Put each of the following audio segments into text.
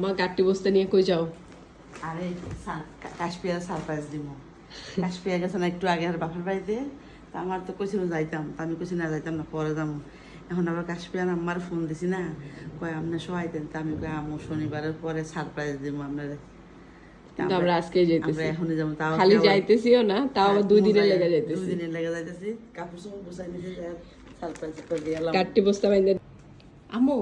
আম্মা গাট্টি বস্তা নিয়ে কই যাও? আরে কাশপিয়ার সারপ্রাইজ দিব। কাশপিয়া গেছে না একটু আগে আর বাপের বাড়িতে। তা আমার তো কইছিল যাইতাম তা আমি কইছি না যাইতাম না পরে যাব এখন আবার কাশপিয়ার আমার ফোন দিছি না। কয় আপনি সবাই দেন তা আমি কই আমু শনিবারের পরে সারপ্রাইজ দিব আপনার। আমরা আমরা যাইতেছি। এখনই যাব তাও খালি যাইতেছিও না তাও আবার দুই দিনের লেগে দুই যাইতেছি। দিনের লেগে যাইতেছি। কাপড় চোপড় গুছাই নিয়েছি সারপ্রাইজ করে দিয়ে বস্তা বাইন্দে আম্মু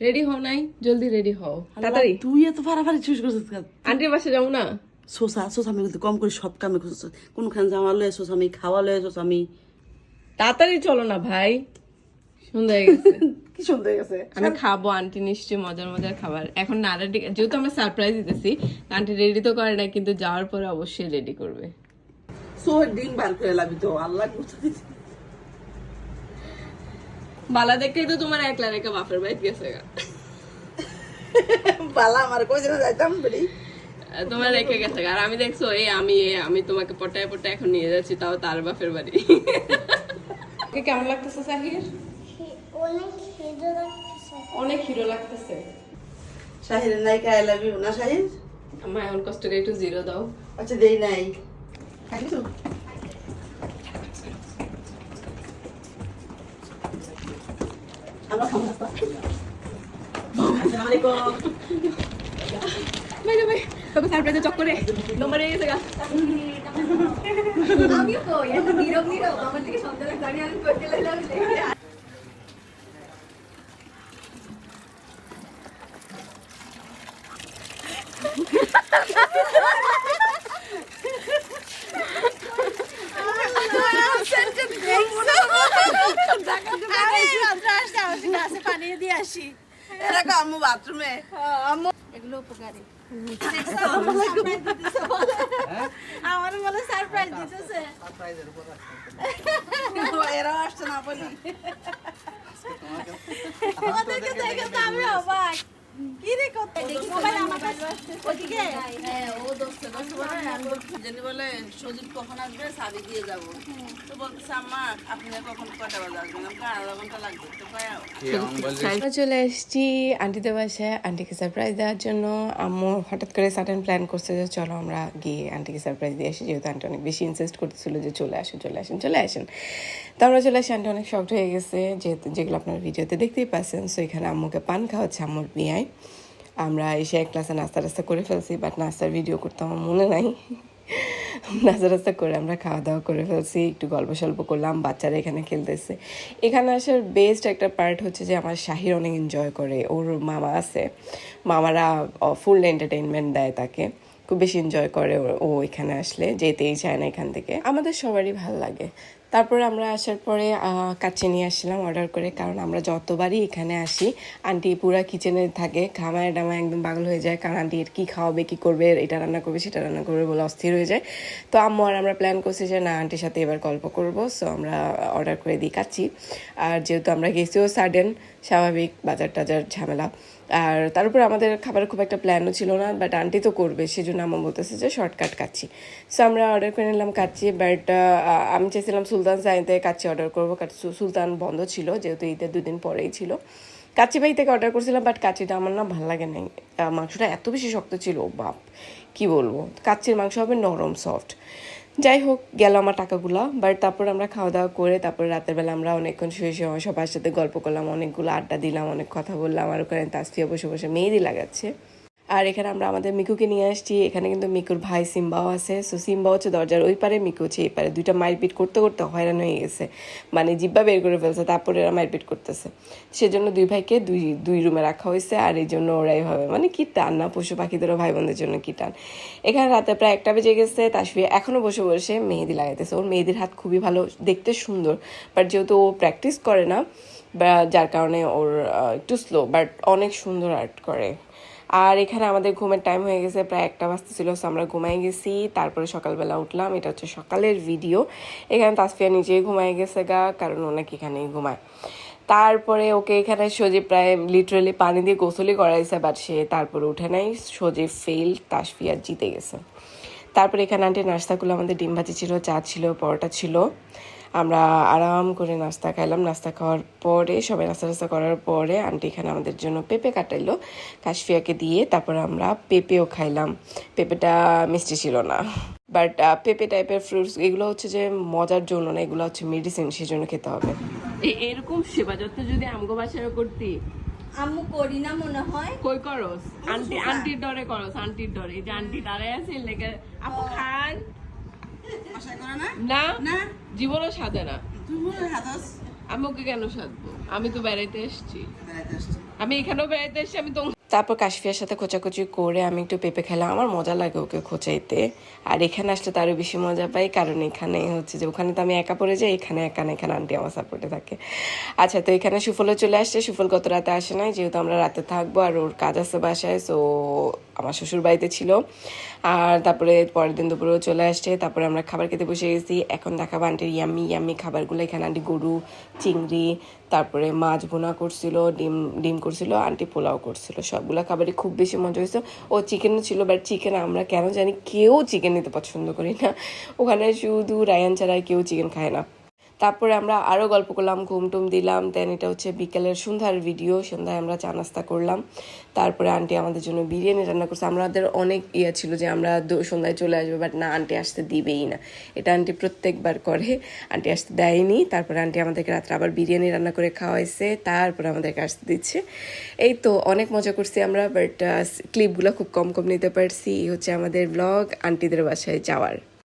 রেডি হও নাই? জলদি রেডি হও। তাড়াতাড়ি। তুই এত ফাড়াফাড়ি চুজ করছিস কেন? আন্টির বাসা যাও না। শোষা শোষা আমি কম করে সব কামে কোনখান যাওয়া লয়ে শোষা আমি খাওয়া লয়ে শোষা আমি তাড়াতাড়ি চলো না ভাই। সুন্দর হয়ে গেছে। কি সুন্দর গেছে? আমি খাব আন্টি নিশ্চয়ই মজার মজার খাবার। এখন না রেডি যেহেতু আমরা সারপ্রাইজ দিতেছি আন্টি রেডি তো করে না কিন্তু যাওয়ার পরে অবশ্যই রেডি করবে। সো ডিম বার করে লাবি তো আল্লাহ বালা দেখতেই তো তোমার একলা রেখে বাপের বাইক গেছে গা। বালা আমার কইছে না যাইতাম বেরি তোমার রেখে গেছে গা। আর আমি দেখছ এই আমি এই আমি তোমাকে পটায় পটায় এখন নিয়ে যাচ্ছি তাও তার বাপের বাড়ি। ওকে কেমন লাগতেছে সাহির? অনেক খিদে লাগতেছে। অনেক হিরো লাগতেছে। শাহিরের নায়িকা আই লাভ ইউ না শাহির আমার এমন কষ্ট করে একটু জিরো দাও। আচ্ছা দেই নাই। তো আমরা খাব। আসসালামু আলাইকুম বাইরে ভাই তোকে সারপ্রাইজে চক্করে নম্বর হয়ে গেছে গা আমিও কই এত নীরব নীরব আমার থেকে সন্তানের দাঁড়িয়ে আমি করতে লাগলাম এরকম আম্মু বাথরুমে এগুলো উপকারী। আমার বলে সারপ্রাইজ দিতেছে। এরাও আসছে না বলি। ওদেরকে দেখে তো আমি অবাক। আমরা চলে এসেছি আন্টিদের বাসায়, আন্টিকে সারপ্রাইজ দেওয়ার জন্য। আম্মু হঠাৎ করে সাডেন প্ল্যান করছে যে চলো আমরা গিয়ে আন্টিকে সারপ্রাইজ দিয়ে আসি, যেহেতু আন্টি অনেক বেশি ইনসিস্ট করতেছিল যে চলে আসুন, চলে আসেন চলে আসেন। তো আমরা চলে আসি, আন্টি অনেক শক্ট হয়ে গেছে, যেহেতু যেগুলো আপনার ভিডিওতে দেখতেই পাচ্ছেন। সো এখানে আম্মুকে পান খাওয়াচ্ছে, আম্মুর বিয়ায় আমরা এসে এক ক্লাসে নাস্তা টাস্তা করে ফেলছি বাট নাস্তার ভিডিও করতে আমার মনে নাই। নাস্তা টাস্তা করে আমরা খাওয়া দাওয়া করে ফেলছি, একটু গল্প সল্প করলাম, বাচ্চারা এখানে খেলতেছে। এখানে আসার বেস্ট একটা পার্ট হচ্ছে যে আমার শাহির অনেক এনজয় করে, ওর মামা আছে। মামারা ফুল এন্টারটেনমেন্ট দেয় তাকে। খুব বেশি এনজয় করে ও- এখানে আসলে, যেতেই চায় না এখান থেকে। আমাদের সবারই ভালো লাগে। তারপরে আমরা আসার পরে কাছে নিয়ে আসলাম অর্ডার করে, কারণ আমরা যতবারই এখানে আসি, আন্টি পুরা কিচেনে থাকে খামায় ডামায় একদম পাগল হয়ে যায়, কারণ আন্টি এর কী খাওয়াবে, কী করবে, এটা রান্না করবে, সেটা রান্না করবে বলে অস্থির হয়ে যায়। তো আম্মু আর আমরা প্ল্যান করছি যে, না, আন্টির সাথে এবার গল্প করব। সো আমরা অর্ডার করে দিই কাচ্ছি আর যেহেতু আমরা গেছিও সাডেন স্বাভাবিক বাজার টাজার ঝামেলা। আর তার উপর আমাদের খাবারের খুব একটা প্ল্যানও ছিল না বাট আন্টি তো করবে, সেজন্য আমার বলতেছে যে শর্টকাট কাচ্ছি। সো আমরা অর্ডার করে নিলাম কাচ্ছি বাট আমি চেয়েছিলাম সুলতান সাইতে কাচ্ছি অর্ডার করব সুলতান বন্ধ ছিল, যেহেতু ঈদের দুদিন পরেই ছিল। কাচ্চি ভাই থেকে অর্ডার করছিলাম বাট কাচ্চিটা আমার না ভালো লাগে নাই। মাংসটা এত বেশি শক্ত ছিল, বাপ, কি বলব? কাচ্চির মাংস হবে নরম সফট যাই হোক গেল আমার টাকাগুলো বাট তারপর আমরা খাওয়া দাওয়া করে, তারপর রাতের বেলা আমরা অনেকক্ষণ শুয়ে শুয়ে সবার সাথে গল্প করলাম, অনেকগুলো আড্ডা দিলাম, অনেক কথা বললাম, আর ওখানে তাস্তিয়া বসে বসে মেহেদি লাগাচ্ছে। আর এখানে আমরা আমাদের মিকুকে নিয়ে আসছি। এখানে কিন্তু মিকুর ভাই সিম্বাও আছে। সো সিম্বা হচ্ছে দরজার ওই পারে, মিকু হচ্ছে এই পারে। দুইটা মারপিট করতে করতে হয়রান হয়ে গেছে। মানে জিব্বা বের করে ফেলছে, তারপরে এরা মারপিট করতেছে। সেজন্য দুই ভাইকে দুই দুই রুমে রাখা হয়েছে। আর এই জন্য ওরাই হবে মানে কি টান না, পশু পাখিদেরও ভাই বোনদের জন্য কি টান। এখানে রাতে প্রায় একটা বেজে গেছে, তাসফিয়া এখনও বসে বসে মেহেদি লাগাইতেছে। ওর মেহেদির হাত খুবই ভালো, দেখতে সুন্দর। বাট যেহেতু ও প্র্যাকটিস করে না, বা যার কারণে ওর একটু স্লো বাট অনেক সুন্দর আর্ট করে। আর এখানে আমাদের ঘুমের টাইম হয়ে গেছে, প্রায় একটা বাজতে ছিল so আমরা ঘুমাই গেছি। তারপরে সকালবেলা উঠলাম, এটা হচ্ছে সকালের ভিডিও এখানে তাসফিয়া নিজেই ঘুমাই গেছে গা, কারণ অনেক এখানেই ঘুমায়। তারপরে ওকে এখানে সজীব প্রায় লিটারেলি পানি দিয়ে গোসলই করাইছে বাট সে তারপরে উঠে নাই। সজীব ফেল তাসফিয়া জিতে গেছে। তারপরে এখানে আন্টি নাস্তাগুলো আমাদের ডিম ভাজি ছিল, চা ছিল, পরোটা ছিল। আমরা আরাম করে নাস্তা খাইলাম। নাস্তা খাওয়ার পরে সবাই নাস্তা টাস্তা করার পরে আন্টি এখানে আমাদের জন্য পেঁপে কাটাইলো কাশফিয়াকে দিয়ে তারপর আমরা পেঁপেও খাইলাম। পেঁপেটা মিষ্টি ছিল না। বাট পেঁপে টাইপের ফ্রুটস এগুলো হচ্ছে যে মজার জন্য না এগুলো হচ্ছে মেডিসিন সেই জন্য খেতে হবে। এরকম সেবা যত্ন যদি আমগো বাসায় করতি? আম্মু করি না মনে হয়। কই করস? আন্টি আন্টির ডরে করস আন্টির ডরে। এই যে আন্টি দাঁড়ায় আছে লেগে আপু খান। না? না না? জীবনও সাজে না। হাতাস আমাকে কেন সাজবো আমি তো বেড়াইতে এসেছি। আমি এখানেও বেড়াইতে এসেছি আমি তো তারপর কাশফিয়ার সাথে খোঁচাখুচি করে আমি একটু পেঁপে খেলাম। আমার মজা লাগে ওকে খোঁচাইতে। আর এখানে আসলে তারও বেশি মজা পাই কারণ এখানে হচ্ছে যে ওখানে তো আমি একা পড়ে যাই এখানে একা না এখানে আন্টি আমার সাপোর্টে থাকে। আচ্ছা তো এখানে সুফলও চলে আসছে। সুফল গত রাতে আসে নাই যেহেতু আমরা রাতে থাকব আর ওর কাজ আছে বাসায় সো আমার শ্বশুর বাড়িতে ছিল। আর তারপরে পরের দিন দুপুরেও চলে আসছে। তারপরে আমরা খাবার খেতে বসে গেছি। এখন দেখাবো আন্টির ইয়াম্মি ইয়াম্মি খাবারগুলো। এখানে আন্টি গরু, চিংড়ি, তারপরে মাছ ভুনা করছিল, ডিম ডিম করছিল আন্টি পোলাও করছিল। সবগুলো খাবারই খুব বেশি মজা হয়েছে। ও চিকেনও ছিল বাট চিকেন আমরা কেন জানি কেউ চিকেন নিতে পছন্দ করি না। ওখানে শুধু রায়ান ছাড়া কেউ চিকেন খায় না। তারপরে আমরা আরও গল্প করলাম ঘুম টুম দিলাম দেন এটা হচ্ছে বিকেলের সন্ধ্যার ভিডিও সন্ধ্যায় আমরা চা নাস্তা করলাম। তারপরে আন্টি আমাদের জন্য বিরিয়ানি রান্না করছে। আমাদের অনেক ইয়ে ছিল যে আমরা সন্ধ্যায় চলে আসব বাট না আন্টি আসতে দিবেই না। এটা আন্টি প্রত্যেকবার করে আন্টি আসতে দেয়নি। তারপরে আন্টি আমাদেরকে রাত্রে আবার বিরিয়ানি রান্না করে খাওয়াইছে, তারপরে আমাদেরকে আসতে দিচ্ছে। এই তো, অনেক মজা করছি আমরা বাট ক্লিপগুলো খুব কম কম নিতে পারছি। এই হচ্ছে আমাদের ব্লগ আন্টিদের বাসায় যাওয়ার।